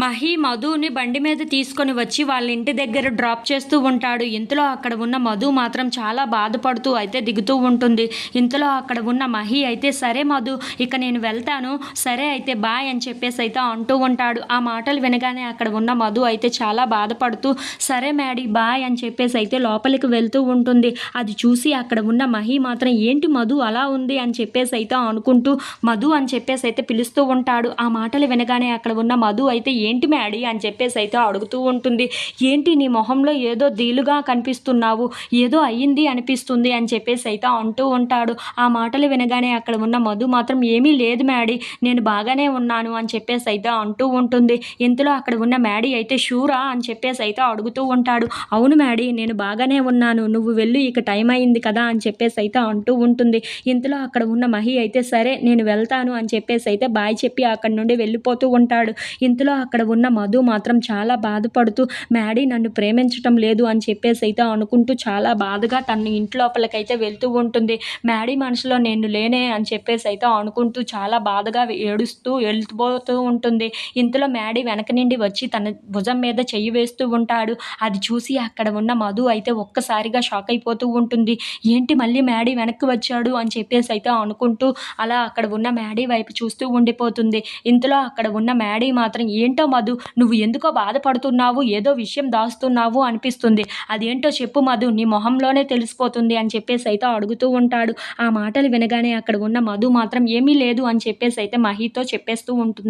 మహి మధుని బండి మీద తీసుకొని వచ్చి వాళ్ళ ఇంటి దగ్గర డ్రాప్ చేస్తూ ఉంటాడు. ఇంతలో అక్కడ ఉన్న మధు మాత్రం చాలా బాధపడుతూ అయితే దిగుతూ ఉంటుంది. ఇంతలో అక్కడ ఉన్న మహి అయితే సరే మధు ఇక నేను వెళ్తాను. సరే అయితే బాయ్ అని చెప్పేసి అయితే అంటూ ఉంటాడు. ఆ మాటలు వినగానే అక్కడ ఉన్న మధు అయితే చాలా బాధపడుతూ సరే మ్యాడీ బాయ్ అని చెప్పేసి అయితే లోపలికి వెళ్తూ ఉంటుంది. అది చూసి అక్కడ ఉన్న మహి మాత్రం ఏంటి మధు అలా ఉంది అని చెప్పేసి అయితే అనుకుంటూ మధు అని చెప్పేసి అయితే పిలుస్తూ ఉంటాడు. ఆ మాటలు వినగానే అక్కడ ఉన్న మధు అయితే ఏంటి మ్యాడీ అని చెప్పేసి అయితే అడుగుతూ ఉంటుంది. ఏంటి నీ మొహంలో ఏదో దీలుగా కనిపిస్తున్నావు ఏదో అయ్యింది అనిపిస్తుంది అని చెప్పేసి అయితే అంటూ ఉంటాడు. ఆ మాటలు వినగానే అక్కడ ఉన్న మధు మాత్రం ఏమీ లేదు మ్యాడీ నేను బాగానే ఉన్నాను అని చెప్పేసి అయితే అంటూ ఉంటుంది. ఇంతలో అక్కడ ఉన్న మ్యాడీ అయితే షూరా అని చెప్పేసి అయితే అడుగుతూ ఉంటాడు. అవును మ్యాడీ నేను బాగానే ఉన్నాను నువ్వు వెళ్ళు ఇక టైం అయింది కదా అని చెప్పేసి అయితే అంటూ ఉంటుంది. ఇంతలో అక్కడ ఉన్న మహి అయితే సరే నేను వెళ్తాను అని చెప్పేసి అయితే బాయ్ చెప్పి అక్కడి నుండి వెళ్ళిపోతూ ఉంటాడు. ఇంతలో అక్కడ ఉన్న మధు మాత్రం చాలా బాధపడుతూ మ్యాడీ నన్ను ప్రేమించటం లేదు అని చెప్పేసి అయితే అనుకుంటూ చాలా బాధగా తన ఇంటి లోపలికైతే వెళ్తూ ఉంటుంది. మ్యాడీ మనసులో నేను లేనే అని చెప్పేసి అయితే అనుకుంటూ చాలా బాధగా ఏడుస్తూ వెళ్ళిపోతూ ఉంటుంది. ఇంతలో మ్యాడీ వెనక నుండి వచ్చి తన భుజం మీద చెయ్యి వేస్తూ ఉంటాడు. అది చూసి అక్కడ ఉన్న మధు అయితే ఒక్కసారిగా షాక్ అయిపోతూ ఉంటుంది. ఏంటి మళ్ళీ మ్యాడీ వెనక్కి వచ్చాడు అని చెప్పేసి అయితే అనుకుంటూ అలా అక్కడ ఉన్న మ్యాడీ వైపు చూస్తూ ఉండిపోతుంది. ఇంతలో అక్కడ ఉన్న మ్యాడీ మాత్రం ఏంటి మధు? నువ్వు ఎందుకో బాధపడుతున్నావు? ఏదో విషయం దాస్తున్నావు అనిపిస్తుంది. అదేంటో చెప్పు మధు. నీ మొహంలోనే తెలిసిపోతుంది అని చెప్పేసి అయితే అడుగుతూ ఉంటాడు. ఆ మాటలు వినగానే అక్కడ ఉన్న మధు మాత్రం ఏమీ లేదు అని చెప్పేసి అయితే మహితో చెప్పేస్తూ ఉంటుంది.